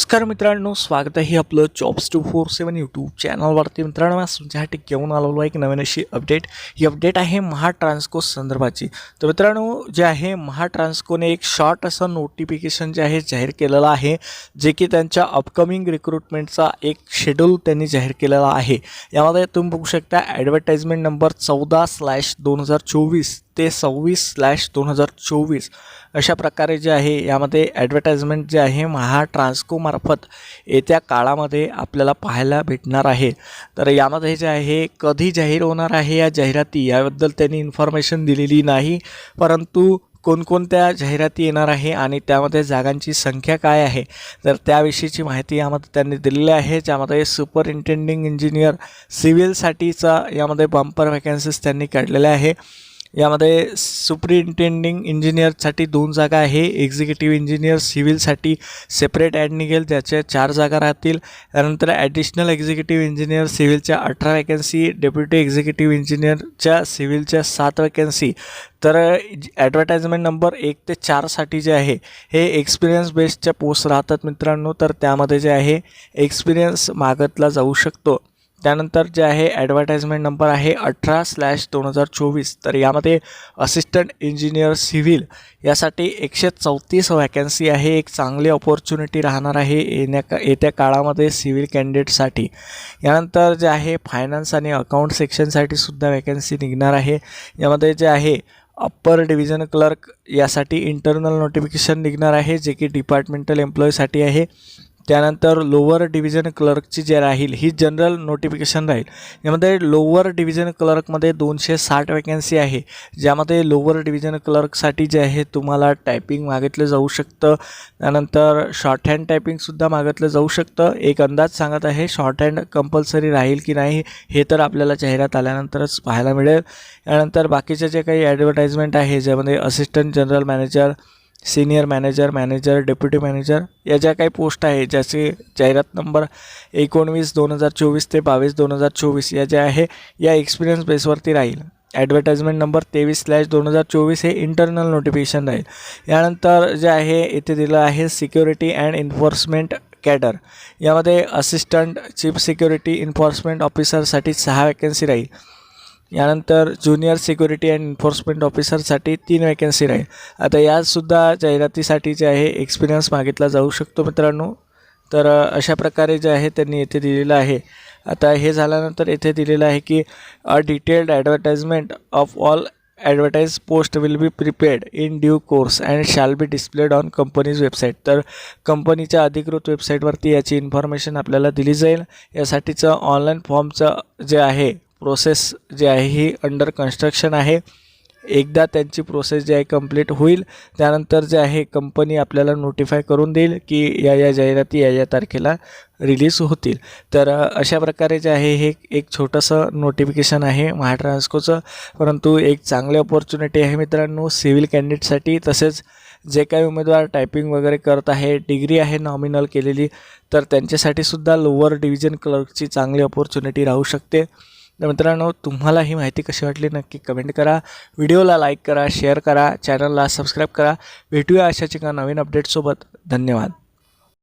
नमस्कार मित्रांनो स्वागत आहे आपलं jobs two four seven YouTube चॅनलवरती मित्रांनो मी तुमच्यासाठी घेऊन आलेलो आहे एक नवीन अशी अपडेट ही अपडेट आहे महाट्रान्सको संदर्भाची. तर मित्रांनो जे आहे महाट्रान्सकोने एक शॉर्ट असं नोटिफिकेशन जे आहे जाहीर केलेलं आहे जे की त्यांच्या अपकमिंग रिक्रुटमेंटचा एक शेड्यूल त्यांनी जाहीर केलेला आहे. यामध्ये तुम्ही बघू शकता ॲडव्हर्टाइजमेंट नंबर चौदा स्लॅश दोन हजार चोवीस. ते सव्वीस स्लॅश दोन हजार चोवीस अशा प्रकारे जे आहे यामध्ये ॲडव्हर्टाइजमेंट जे आहे महा ट्रान्सकोमार्फत येत्या काळामध्ये आपल्याला पाहायला भेटणार आहे. तर यामध्ये जे आहे कधी जाहीर होणार आहे या जाहिराती याबद्दल त्यांनी इन्फॉर्मेशन दिलेली नाही परंतु कोणकोणत्या जाहिराती येणार आहे आणि त्यामध्ये जागांची संख्या काय आहे तर त्याविषयीची माहिती यामध्ये त्यांनी दिलेली आहे ज्यामध्ये सुपरिंटेंडिंग इंजिनियर सिव्हिलसाठीचा यामध्ये बंपर वॅकन्सीज त्यांनी काढलेल्या आहे. यामध्ये सुप्रिंटेंडिंग इंजिनियरसाठी दोन जागा आहे. एक्झिक्युटिव्ह इंजिनियर सिव्हिलसाठी सेपरेट ॲड निघेल त्याच्या चार जागा राहतील. त्यानंतर ॲडिशनल एक्झिक्युटिव्ह इंजिनियर सिव्हिलच्या अठरा वॅकन्सी डेप्युटी एक्झिक्युटिव्ह इंजिनियरच्या सिव्हिलच्या सात वॅकन्सी तर ॲडव्हर्टाइजमेंट नंबर एक ते चारसाठी जे आहे हे एक्सपिरियन्स बेस्डच्या पोस्ट राहतात मित्रांनो. तर त्यामध्ये जे आहे एक्सपिरियन्स मागतला जाऊ शकतो. त्यानंतर जे आहे ॲडव्हर्टाइजमेंट नंबर आहे अठरा स्लॅश दोन हजार चोवीस. तर यामध्ये असिस्टंट इंजिनियर सिव्हिल यासाठी एकशे चौतीस वॅकन्सी आहे. एक चांगली ऑपॉर्च्युनिटी राहणार आहे येण्या का येत्या काळामध्ये सिव्हिल कॅन्डिडेटसाठी यानंतर जे आहे फायनान्स आणि अकाउंट सेक्शनसाठी सुद्धा वॅकन्सी निघणार आहे. यामध्ये जे आहे अप्पर डिव्हिजन क्लर्क यासाठी इंटरनल नोटिफिकेशन निघणार आहे जे की डिपार्टमेंटल एम्प्लॉईसाठी आहे. त्यानंतर लोअर डिव्हिजन क्लर्कची जे राहील ही जनरल नोटिफिकेशन राहील. यामध्ये लोअर डिव्हिजन क्लर्कमध्ये दोनशे साठ वॅकन्सी आहे. ज्यामध्ये लोअर डिव्हिजन क्लर्कसाठी जे आहे तुम्हाला टायपिंग मागितलं जाऊ शकतं. त्यानंतर शॉर्ट हँड टायपिंगसुद्धा मागितलं जाऊ शकतं. एक अंदाज सांगत आहे शॉर्ट हँड कंपल्सरी राहील की नाही हे तर आपल्याला जाहिरात आल्यानंतरच पाहायला मिळेल. त्यानंतर बाकीचे जे काही ॲडव्हर्टाइजमेंट आहे ज्यामध्ये assistant general manager senior manager manager deputy manager या ज्या काही पोस्ट आहे ज्याचे जाहिरात नंबर एकोणवीस दोन हजार चोवीस ते बावीस दोन हजार चोवीस या ज्या आहे या एक्सपिरियन्स बेसवरती राहील. ॲडव्हर्टाइजमेंट नंबर तेवीस स्लॅश दोन हजार चोवीस हे इंटरनल नोटिफिकेशन राहील. यानंतर जे आहे इथे दिलं आहे सिक्युरिटी अँड एन्फोर्समेंट कॅडर यामध्ये असिस्टंट चीफ सिक्युरिटी एन्फोर्समेंट ऑफिसरसाठी सहा वॅकन्सी राहील. यानंतर ज्युनियर सिक्युरिटी अँड एन्फोर्समेंट ऑफिसरसाठी तीन वॅकन्सी राहील. आता यासुद्धा जाहिरातीसाठी जे आहे एक्सपिरियन्स मागितला जाऊ शकतो मित्रांनो. तर अशा प्रकारे जे आहे त्यांनी येथे दिलेलं आहे. आता हे झाल्यानंतर येथे दिलेलं आहे की a detailed advertisement of all advertise post will be prepared in due course and shall be displayed on company's website तर कंपनीच्या अधिकृत वेबसाईटवरती याची इन्फॉर्मेशन आपल्याला दिली जाईल. यासाठीचं ऑनलाईन फॉर्मचं जे आहे प्रोसेस जी आहे ही अंडर कन्स्ट्रक्शन आहे. एकदा त्यांची प्रोसेस जी आहे कंप्लीट होईल त्यानंतर जे आहे कंपनी आपल्याला नोटिफाय करून देईल की या या जाहिराती या या तारखेला रिलीज होतील. तर अशा प्रकारे जे आहे हे एक छोटंसं नोटिफिकेशन आहे महाट्रान्स्कोचं परंतु एक चांगली ऑपॉर्च्युनिटी आहे मित्रांनो सिव्हिल कॅन्डिडेटसाठी तसेच जे काही उमेदवार टायपिंग वगैरे करत आहे डिग्री आहे नॉमिनल केलेली तर त्यांच्यासाठी सुद्धा लोअर डिव्हिजन क्लर्कची चांगली ऑपॉर्च्युनिटी राहू शकते. तर मित्रांनो तुम्हाला ही माहिती कशी वाटली नक्की कमेंट करा. व्हिडिओला लाईक करा शेअर करा चॅनलला सबस्क्राईब करा. भेटूया अशाच एका नवीन अपडेटसोबत धन्यवाद.